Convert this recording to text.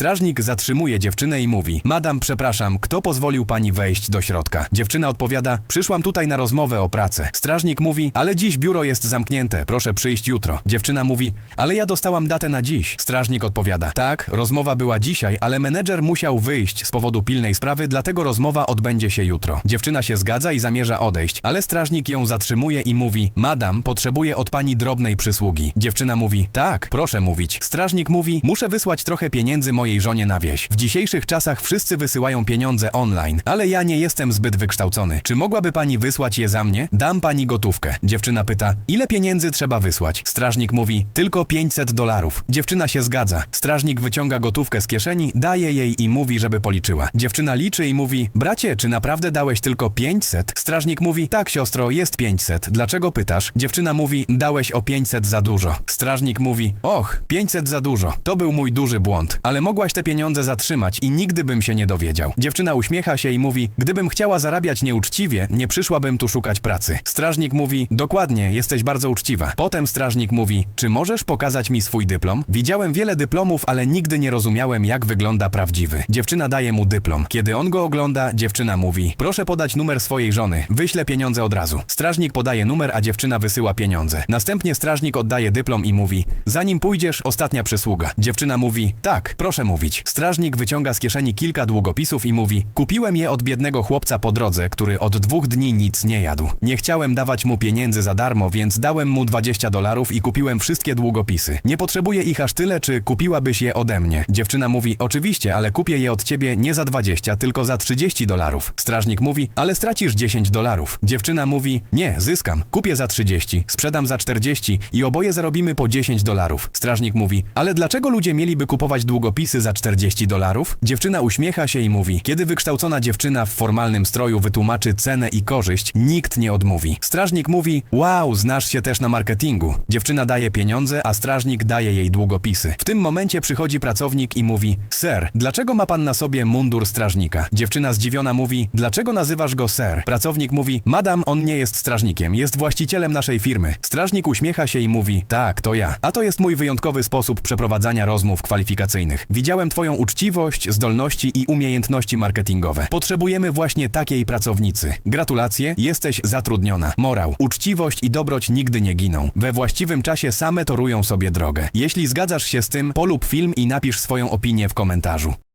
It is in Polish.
Strażnik zatrzymuje dziewczynę i mówi: Madam, przepraszam, kto pozwolił pani wejść do środka? Dziewczyna odpowiada: Przyszłam tutaj na rozmowę o pracę. Strażnik mówi: Ale dziś biuro jest zamknięte, proszę przyjść jutro. Dziewczyna mówi: Ale ja dostałam datę na dziś. Strażnik odpowiada: Tak, rozmowa była dzisiaj, ale menedżer musiał wyjść z powodu pilnej sprawy, dlatego rozmowa odbędzie się jutro. Dziewczyna się zgadza i zamierza odejść, ale strażnik ją zatrzymuje i mówi: Madam, potrzebuję od pani drobnej przysługi. Dziewczyna mówi: Tak, proszę mówić. Strażnik mówi: Muszę wysłać trochę pieniędzy mojej żonie na wieś. W dzisiejszych czasach wszyscy wysyłają pieniądze online, ale ja nie jestem zbyt wykształcony. Czy mogłaby pani wysłać je za mnie? Dam pani gotówkę. Dziewczyna pyta: Ile pieniędzy trzeba wysłać? Strażnik mówi: Tylko 500 dolarów. Dziewczyna się zgadza. Strażnik wyciąga gotówkę z kieszeni, daje jej i mówi, żeby policzyła. Dziewczyna liczy i mówi: Bracie, czy naprawdę dałeś tylko 500? Strażnik mówi: Tak, siostro, jest 500. Dlaczego pytasz? Dziewczyna mówi: Dałeś o 500 za dużo. Strażnik mówi: Och, 500 za dużo. To był mój duży błąd, ale mogłaś te pieniądze zatrzymać i nigdy bym się nie dowiedział. Dziewczyna uśmiecha się i mówi: Gdybym chciała zarabiać nieuczciwie, nie przyszłabym tu szukać pracy. Strażnik mówi: Dokładnie, jesteś bardzo uczciwa. Potem strażnik mówi: Czy możesz pokazać mi swój dyplom? Widziałem wiele dyplomów, ale nigdy nie rozumiałem, jak wygląda prawdziwy. Dziewczyna daje mu dyplom. Kiedy on go ogląda, dziewczyna mówi: Proszę podać numer swojej żony. Wyślę pieniądze od razu. Strażnik podaje numer, a dziewczyna wysyła pieniądze. Następnie strażnik oddaje dyplom i mówi: Zanim pójdziesz, ostatnia przysługa. Dziewczyna mówi: Tak, proszę mówić. Strażnik wyciąga z kieszeni kilka długopisów i mówi: Kupiłem je od biednego chłopca po drodze, który od dwóch dni nic nie jadł. Nie chciałem dawać mu pieniędzy za darmo, więc dałem mu 20 dolarów i kupiłem wszystkie długopisy. Nie potrzebuję ich aż tyle, czy kupiłabyś je ode mnie? Dziewczyna mówi: Oczywiście, ale kupię je od ciebie nie za 20, tylko za 30 dolarów. Strażnik mówi: Ale stracisz 10 dolarów. Dziewczyna mówi: Nie, zyskam. Kupię za 30, sprzedam za 40 i oboje zarobimy po 10 dolarów. Strażnik mówi: Ale dlaczego ludzie mieliby kupować długopisy za 40 dolarów? Dziewczyna uśmiecha się i mówi: Kiedy wykształcona dziewczyna w formalnym stroju wytłumaczy cenę i korzyść, nikt nie odmówi. Strażnik mówi: Wow, znasz się też na marketingu. Dziewczyna daje pieniądze, a strażnik daje jej długopisy. W tym momencie przychodzi pracownik i mówi: Sir, dlaczego ma pan na sobie mundur strażnika? Dziewczyna zdziwiona mówi: Dlaczego nazywasz go sir? Pracownik mówi: Madam, on nie jest strażnikiem, jest właścicielem naszej firmy. Strażnik uśmiecha się i mówi: Tak, to ja. A to jest mój wyjątkowy sposób przeprowadzania rozmów kwalifikacyjnych. Widziałem twoją uczciwość, zdolności i umiejętności marketingowe. Potrzebujemy właśnie takiej pracownicy. Gratulacje, jesteś zatrudniona. Morał, uczciwość i dobroć nigdy nie giną. We właściwym czasie same torują sobie drogę. Jeśli zgadzasz się z tym, polub film i napisz swoją opinię w komentarzu.